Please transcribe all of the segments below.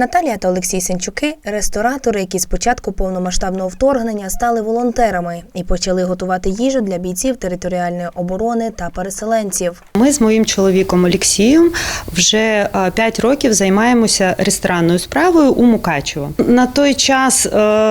Наталія та Олексій Сенчуки ресторатори, які з початку повномасштабного вторгнення стали волонтерами і почали готувати їжу для бійців територіальної оборони та переселенців. Ми з моїм чоловіком Олексієм вже 5 років займаємося ресторанною справою у Мукачево. На той час е,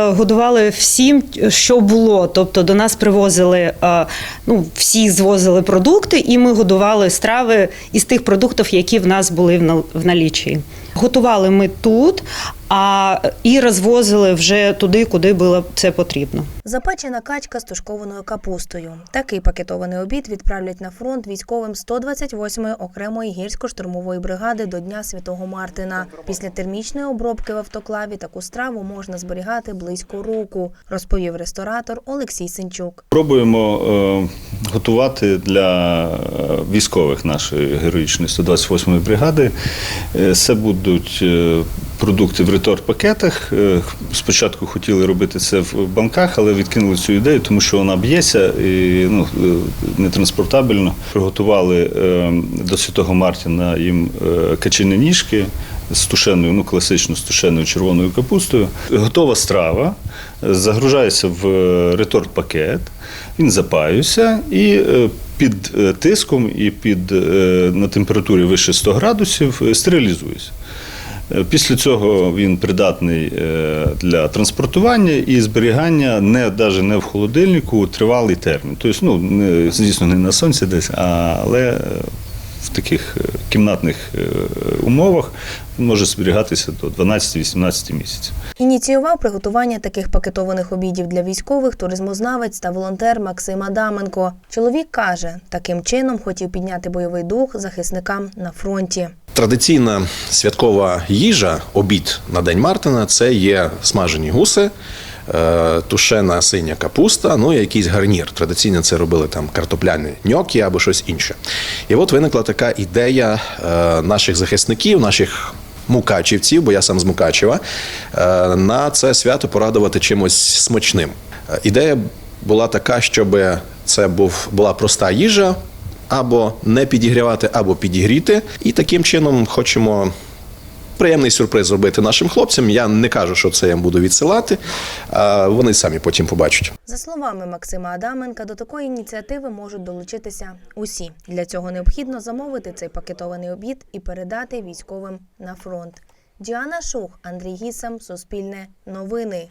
годували всім, що було. Тобто до нас привозили, е, ну всі звозили продукти, і ми годували страви із тих продуктів, які в нас були в налічі. Готували ми тут, а і розвозили вже туди, куди було це потрібно. Запечена качка з тушкованою капустою. Такий пакетований обід відправлять на фронт військовим 128-ї окремої гірсько-штурмової бригади до Дня Святого Мартина. Після термічної обробки в автоклаві таку страву можна зберігати близько року, розповів ресторатор Олексій Сенчук. Пробуємо е, готувати для е, військових нашої героїчної 128-ї бригади. Е, Це будуть продукти в ретор-пакетах. Е, Спочатку хотіли робити це в банках, але відкинули цю ідею, тому що вона б'ється і ну, е, нетранспортабельно. Приготували е, до Святого Мартіна їм качині ніжки з тушеною, ну класично з тушеною червоною капустою. Готова страва, загружається в реторт-пакет, він запаюється і під тиском і під, на температурі вище 100 градусів стерилізується. Е, Після цього він придатний е, для транспортування і зберігання не навіть не в холодильнику тривалий термін. Тобто, ну не, звісно, не на сонці десь, але е, в таких е, кімнатних е, умовах може зберігатися до 12-18 місяців. Ініціював приготування таких пакетованих обідів для військових туризмознавець та волонтер Максим Адаменко. Чоловік каже, таким чином хотів підняти бойовий дух захисникам на фронті. Традиційна святкова їжа, обід на День Мартина це є смажені гуси, е, тушена синя капуста, ну і якийсь гарнір. Традиційно це робили там картопляні ньокі або щось інше. І от виникла така ідея е, наших захисників, наших мукачівців, бо я сам з Мукачева, е, на це свято порадувати чимось смачним. Ідея була така, щоб це був, була проста їжа, або не підігрівати, або підігріти. І таким чином хочемо приємний сюрприз зробити нашим хлопцям. Я не кажу, що це я буду відсилати, вони самі потім побачать. За словами Максима Адаменка, до такої ініціативи можуть долучитися усі. Для цього необхідно замовити цей пакетований обід і передати військовим на фронт. Діана Шух, Андрій Гісам, Суспільне, Новини.